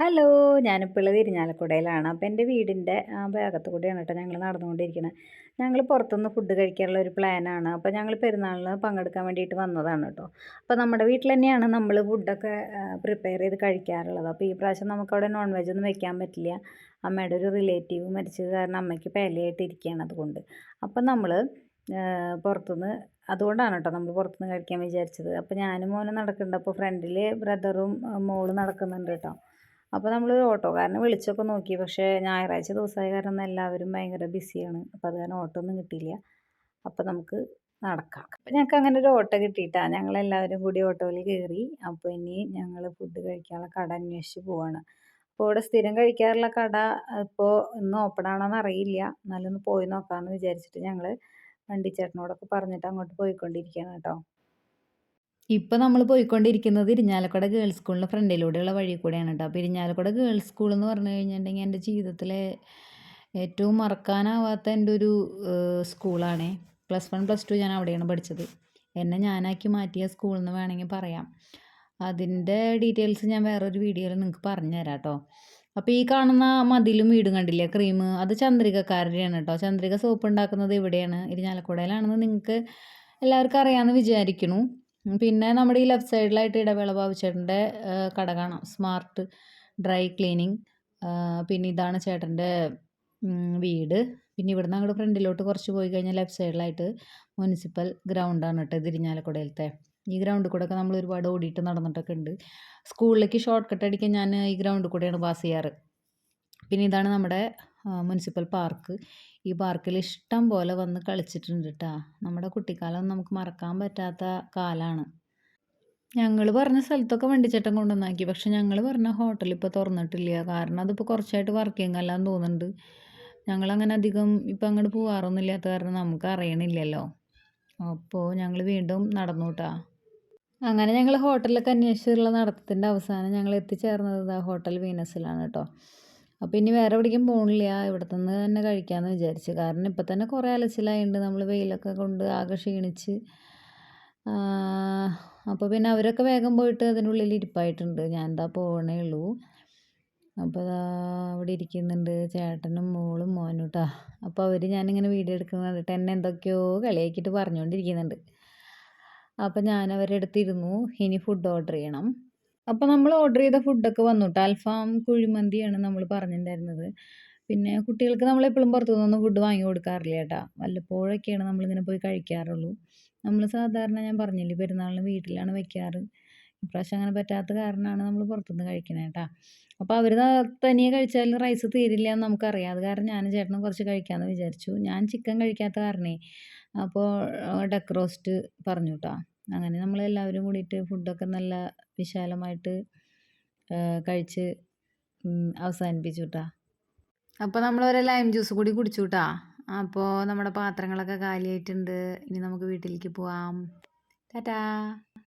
Hello ഞാനിപ്പോൾ ഉള്ളത് ഇരിഞ്ഞാലക്കുടയിലാണ് അപ്പോൾ എന്റെ വീടിന്റെ ഭാഗത്ത് കൂടെയാണ് കേട്ടോ ഞങ്ങൾ നടന്നുകൊണ്ടിരിക്കുന്നത് ഞങ്ങൾ പുറത്തുനിന്ന് ഫുഡ് കഴിക്കാനുള്ള ഒരു പ്ലാനാണ് അപ്പോൾ ഞങ്ങൾ പെരുന്നാളിന് പങ്കെടുക്കാൻ വേണ്ടിയിട്ട് വന്നതാണ് കേട്ടോ. അപ്പോൾ നമ്മുടെ വീട്ടിൽ തന്നെയാണ് നമ്മൾ ഫുഡൊക്കെ പ്രിപ്പയർ ചെയ്ത് കഴിക്കാറുള്ളത്. അപ്പോൾ ഈ പ്രാവശ്യം നമുക്കവിടെ നോൺ വെജ് ഒന്നും വെക്കാൻ പറ്റില്ല. അമ്മയുടെ ഒരു റിലേറ്റീവ് മരിച്ചത് കാരണം അമ്മയ്ക്ക് പേലയായിട്ട് ഇരിക്കുകയാണ് അതുകൊണ്ട്. അപ്പോൾ നമ്മൾ പുറത്തുനിന്ന് അതുകൊണ്ടാണ് കേട്ടോ നമ്മൾ പുറത്തുനിന്ന് കഴിക്കാൻ വിചാരിച്ചത്. അപ്പോൾ ഞാനും മോനും നടക്കുന്നുണ്ട്. അപ്പോൾ ഫ്രണ്ടിൽ ബ്രദറും മോൾ നടക്കുന്നുണ്ട് കേട്ടോ. അപ്പോൾ നമ്മൾ ഓട്ടോക്കാരനെ വിളിച്ചൊക്കെ നോക്കി. പക്ഷേ ഞായറാഴ്ച ദിവസമായ കാരണം എല്ലാവരും ഭയങ്കര ബിസിയാണ്. അപ്പോൾ അത് കാരണം ഓട്ടോ ഒന്നും കിട്ടിയില്ല. അപ്പോൾ നമുക്ക് നടക്കാം. അപ്പോൾ ഞങ്ങൾക്ക് അങ്ങനെ ഒരു ഓട്ടോ കിട്ടിയിട്ടാണ് ഞങ്ങളെല്ലാവരും കൂടി ഓട്ടോയിൽ കയറി അപ്പോൾ ഇനി ഞങ്ങൾ ഫുഡ് കഴിക്കാനുള്ള കട അന്വേഷിച്ച് പോവാണ്. അപ്പോൾ ഇവിടെ സ്ഥിരം കഴിക്കാറുള്ള കട ഇപ്പോൾ ഇന്ന് ഓപ്പൺ ആണോന്ന് അറിയില്ല. എന്നാലും ഒന്ന് പോയി നോക്കാമെന്ന് വിചാരിച്ചിട്ട് ഞങ്ങൾ വണ്ടിച്ചേട്ടനോടൊക്കെ പറഞ്ഞിട്ട് അങ്ങോട്ട് പോയിക്കൊണ്ടിരിക്കുകയാണ് കേട്ടോ. ഇപ്പോൾ നമ്മൾ പോയിക്കൊണ്ടിരിക്കുന്നത് ഇരിഞ്ഞാലക്കുട ഗേൾസ് സ്കൂളിന്റെ ഫ്രണ്ടിലൂടെയുള്ള വഴി കൂടെയാണ് കേട്ടോ അപ്പോൾ ഇരിഞ്ഞാലക്കുട ഗേൾസ് സ്കൂൾ എന്ന് പറഞ്ഞു കഴിഞ്ഞിട്ടുണ്ടെങ്കിൽ എന്റെ ജീവിതത്തിലെ ഏറ്റവും മറക്കാനാവാത്ത എന്റെ ഒരു സ്കൂളാണ് പ്ലസ് വൺ പ്ലസ് ടു ഞാൻ അവിടെയാണ് പഠിച്ചത്. എന്നെ ഞാനാക്കി മാറ്റിയ സ്കൂൾ എന്ന് വേണമെങ്കിൽ പറയാം. അതിന്റെ ഡീറ്റെയിൽസ് ഞാൻ വേറൊരു വീഡിയോയിൽ നിങ്ങൾക്ക് പറഞ്ഞു തരാം കേട്ടോ അപ്പോൾ ഈ കാണുന്ന മതിലും വീടും കണ്ടില്ലേ ക്രീം അത് ചന്ദ്രികക്കാരുടെയാണ് കേട്ടോ ചന്ദ്രിക സോപ്പ് ഉണ്ടാക്കുന്നത് ഇവിടെയാണ് ഇരിഞ്ഞാലക്കുടയിലാണെന്ന് നിങ്ങൾക്ക് എല്ലാവർക്കും അറിയാമെന്ന് വിചാരിക്കുന്നു. പിന്നെ നമ്മുടെ ഈ ലെഫ്റ്റ് സൈഡിലായിട്ട് ഇടവേള ബാബുച്ചേട്ടന്റെ കട കാണാം. സ്മാർട്ട് ഡ്രൈ ക്ലീനിങ് പിന്നെ ഇതാണ് ചേട്ടന്റെ വീട്. പിന്നെ ഇവിടുന്ന് അങ്ങോട്ട് ഫ്രണ്ടിലോട്ട് കുറച്ച് പോയി കഴിഞ്ഞാൽ ലെഫ്റ്റ് സൈഡിലായിട്ട് മുനിസിപ്പൽ ഗ്രൗണ്ടാണ് കേട്ടോ തിരിഞ്ഞാലക്കുടയിലത്തെ ഈ ഗ്രൗണ്ടിൽ കൂടെ ഒക്കെ നമ്മൾ ഒരുപാട് ഓടിയിട്ട് നടന്നിട്ടൊക്കെ ഉണ്ട്. സ്കൂളിലേക്ക് ഷോർട്ട് കട്ട് അടിക്കാൻ ഞാൻ ഈ ഗ്രൗണ്ടിൽ കൂടെയാണ് പാസ് ചെയ്യാറ്. പിന്നെ ഇതാണ് നമ്മുടെ മുനിസിപ്പൽ പാർക്ക്. ഈ പാർക്കിൽ ഇഷ്ടം പോലെ വന്ന് കളിച്ചിട്ടുണ്ട് കേട്ടോ നമ്മുടെ കുട്ടിക്കാലം നമുക്ക് മറക്കാൻ പറ്റാത്ത കാലമാണ് ഞങ്ങൾ പറഞ്ഞ സ്ഥലത്തൊക്കെ വണ്ടിച്ചട്ടം കൊണ്ടുവന്നാക്കി. പക്ഷെ ഞങ്ങൾ പറഞ്ഞ ഹോട്ടൽ ഇപ്പോൾ തുറന്നിട്ടില്ല. കാരണം അതിപ്പോൾ കുറച്ചായിട്ട് വർക്കിംഗ് അല്ലാന്ന് തോന്നുന്നുണ്ട്. ഞങ്ങളങ്ങനെ അധികം ഇപ്പം അങ്ങോട്ട് പോകാറൊന്നും ഇല്ലാത്ത കാരണം നമുക്ക് അറിയണില്ലല്ലോ. അപ്പോൾ ഞങ്ങൾ വീണ്ടും നടന്നു കേട്ടോ അങ്ങനെ ഞങ്ങൾ ഹോട്ടലിലൊക്കെ അന്വേഷിച്ചുള്ള നടത്തത്തിന്റെ അവസാനം ഞങ്ങൾ എത്തിച്ചേർന്നത് ഹോട്ടൽ വീനസിലാണ് കേട്ടോ. അപ്പോൾ ഇനി വേറെ എവിടേക്കും പോകണില്ല ഇവിടെ തന്നെ കഴിക്കാമെന്ന് വിചാരിച്ചു. കാരണം ഇപ്പം തന്നെ കുറേ അലച്ചിലായുണ്ട്. നമ്മൾ വെയിലൊക്കെ കൊണ്ട് ആകെ ക്ഷീണിച്ച്. അപ്പോൾ പിന്നെ അവരൊക്കെ വേഗം പോയിട്ട് അതിന്റെ ഉള്ളിൽ ഇരിപ്പായിട്ടുണ്ട്. ഞാൻ എന്താ പോകണേ ഉള്ളൂ അപ്പോൾ അവിടെ ഇരിക്കുന്നുണ്ട് ചേട്ടനും മോളും മോനും കേട്ടോ അപ്പോൾ അവർ ഞാനിങ്ങനെ വീഡിയോ എടുക്കുന്നത് കണ്ടിട്ട് എന്നെ എന്തൊക്കെയോ കളിയാക്കിയിട്ട് പറഞ്ഞുകൊണ്ടിരിക്കുന്നുണ്ട് അപ്പോൾ ഞാൻ അവരെ അടുത്തിരുന്നു ഇനി ഫുഡ് ഓർഡർ ചെയ്യണം. അപ്പോൾ നമ്മൾ ഓർഡർ ചെയ്ത ഫുഡൊക്കെ വന്നു കേട്ടോ അൽഫാം കുഴിമന്തിയാണ് നമ്മൾ പറഞ്ഞിട്ടുണ്ടായിരുന്നത് പിന്നെ കുട്ടികൾക്ക് നമ്മൾ എപ്പോഴും പുറത്തു നിന്നൊന്നും ഫുഡ് വാങ്ങി കൊടുക്കാറില്ല കേട്ടോ വല്ലപ്പോഴൊക്കെയാണ് നമ്മളിങ്ങനെ പോയി കഴിക്കാറുള്ളൂ. നമ്മൾ സാധാരണ ഞാൻ പറഞ്ഞില്ലേ പെരുന്നാളിന് വീട്ടിലാണ് വെക്കാറ്. ഇപ്രാവശ്യം അങ്ങനെ പറ്റാത്ത കാരണമാണ് നമ്മൾ പുറത്തുനിന്ന് കഴിക്കുന്നത് കേട്ടോ അപ്പോൾ അവർ തനിയെ കഴിച്ചാലും റൈസ് തീരില്ല എന്ന് നമുക്കറിയാം. അത് കാരണം ഞാനും ചേട്ടനും കുറച്ച് കഴിക്കാമെന്ന് വിചാരിച്ചു. ഞാൻ ചിക്കൻ കഴിക്കാത്ത കാരണേ അപ്പോൾ ഡക്ക് റോസ്റ്റ് പറഞ്ഞു കേട്ടോ അങ്ങനെ നമ്മളെല്ലാവരും കൂടിയിട്ട് ഫുഡൊക്കെ നല്ല വിശാലമായിട്ട് കഴിച്ച് അവസാനിപ്പിച്ചു കേട്ടാ അപ്പോൾ നമ്മൾ ഒരു ലൈം ജ്യൂസ് കൂടി കുടിച്ചു കേട്ടാ അപ്പോൾ നമ്മുടെ പാത്രങ്ങളൊക്കെ കാലിയായിട്ടുണ്ട്. ഇനി നമുക്ക് വീട്ടിലേക്ക് പോവാം. ടാറ്റാ.